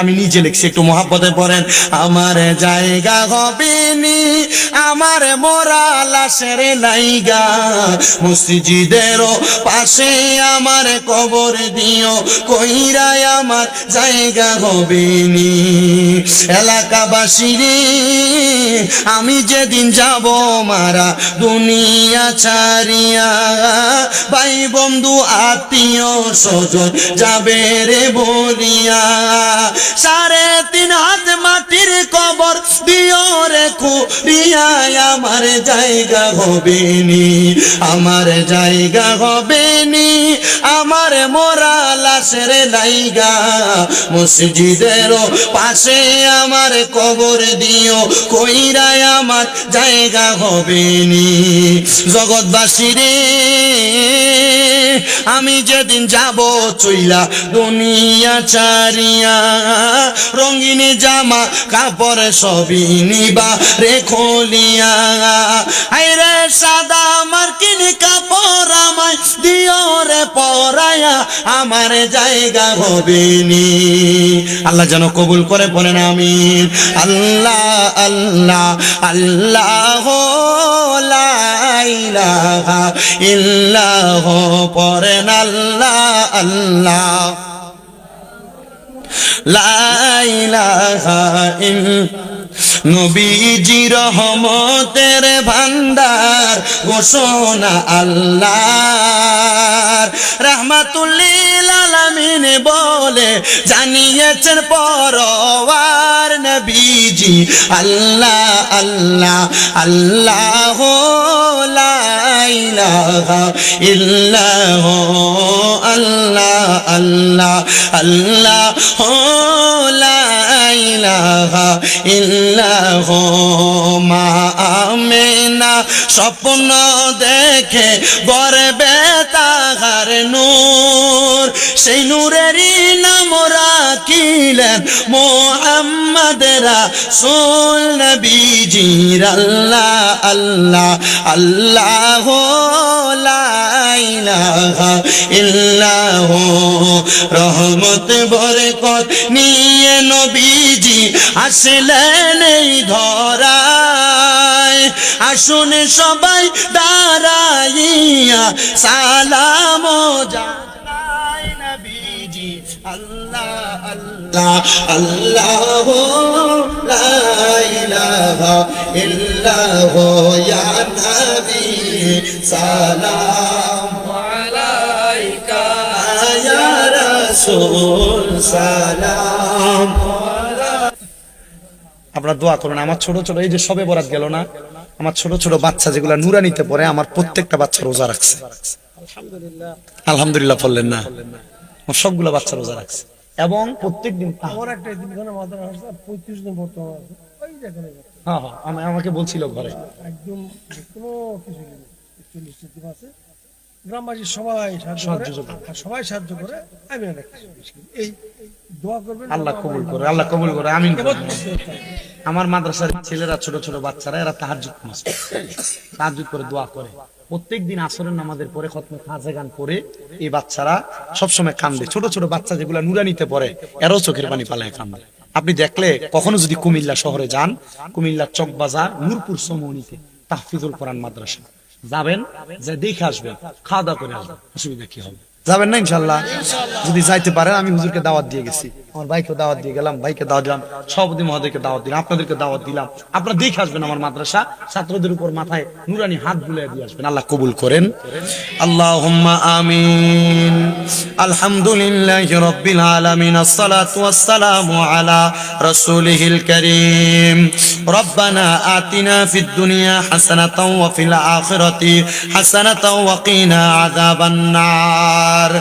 আমি নিজে লিখছি, একটু মহাব্বতে পড়েন। আমার জায়গা হবেনি, আমার মোরা লাশের লাইগা মসজিদের পাশে আমার কবর দিও, কইরাই আমার জায়গা হবেনি। এলাকাবাসী আমি যেদিন যাব মারা দুনিয়া ছাড়িয়া ভাই বন্ধু আত্মীয় স্বজন যাবে রে বলিয়া। সাড়ে তিন হাত মাটির কবর দিও রে খুরিয়ায় আমার জায়গা হবে নি, আমার জায়গা হবে নি, আমার মোরা লাশের লাইগা, মসজিদের পাশে আমার কবর দিও, কইরায় আমার জায়গা হবে নি। জগৎবাসী রে, আমি যেদিন যাব চইলা দুনিয়া চারিয়া রঙিন জামা কাপড় সবই নিবা রে খোলিয়া। আইরে সাদা আমার জায়গা হবে নি আল্লাহ যেন কবুল করে বলেন আমি আল্লাহ আল্লাহ আল্লাহ ইলাহা ইল্লাহ পরেন আল্লাহ আল্লাহ। লা ইলাহা ইল- নবীজি রহমতের ভান্ডার ঘোষণা আল্লাহ। রহমাতুল্লিল আলামিন বলে, জানিয়েছেন পরওয়ার নবীজি, আল্লাহ আল্লাহ আল্লাহ লা ইলাহা ইল্লাহ, আল্লাহ আল্লাহ আল্লাহ মা স্বপ্ন দেখে গর্বে তাহার নূর সেই নূরেরই নাম রাখিলেন মোহাম্মদ রাসূল নবীজির আল্লাহ আল্লাহ আল্লাহ ইল্লাহ, রহমত, বরকত নিয়ে নবীজি আসলেন এই ধরায়। আসুন সবাই দাঁড়াইয়া সালাম নবীজি আল্লাহ আল্লাহ লা ইলাহা সালাম দোয়া করুন, আমার ছোট ছোট, এই যে সবে বরাত গেল না, আমার ছোট ছোট বাচ্চা যেগুলা নুরানিতে পড়ে, আমার প্রত্যেকটা বাচ্চা রোজা রাখছে। আলহামদুলিল্লাহ। পড়লেন না। সবগুলা বাচ্চা রোজা রাখছে। এবং প্রত্যেক দিন হ্যাঁ হ্যাঁ আমাকে বলছিল ঘরে। একদম কোনো কিছু আছে গ্রামবাসী সবাই সাহায্য করে করে। সবাই সাহায্য করে আমি অনেক করি। এই দোয়া করবেন আল্লাহ কবুল করে আল্লাহ কবুল করে আমিন আমার মাদ্রাসার ছেলেরা ছোট ছোট বাচ্চারা এরা তাহাজুদ তাহাজুদ করে দোয়া করে। প্রত্যেক দিন আসরের নামাজের পরে খতমে খাজে গান পরে এই বাচ্চারা সবসময় কান্দে। ছোট ছোট বাচ্চা যেগুলা নুরানিতে পড়ে এরাও চোখের পানি পালায় কান্দে। আপনি দেখলে কখনো যদি কুমিল্লা শহরে যান কুমিল্লা চকবাজার নূরপুর সমনিতে তাহফিজুল কোরআন মাদ্রাসা। যাবেন, যে দেখে আসবেন খাওয়া দাওয়া করে আসবেন অসুবিধা কি হবে? যাবেন না ইনশাল্লাহ? যদি যাইতে পারেন, আমি হুজুরকে দাওয়াত দিয়ে গেছি। আমার ভাইকে দাওয়াত দিয়ে গেলাম, ভাইকে দাওয়া দিলাম, সভাপতি মহোদয়কে দাওয়াত দিলাম, আপনাদেরকে দাওয়াত দিলাম। আপনারা দেখে আসবেন আমার মাদ্রাসা, ছাত্রদের উপর মাথায় নুরানি হাত বুলিয়ে দিয়ে আসবেন। আল্লাহ কবুল করেন। আল্লাহ আমিন। আলহামদুলিল্লাহ রব্বিল আলামিন, আসসালাতু ওয়াসসালামু আলা রাসূলিহিল কারীম। রব্বানা আতিনা ফিদ দুনিয়া হাসানাতাও ওয়া ফিল আখিরাতি হাসানাতাও ওয়া কিনা আযাবান নার।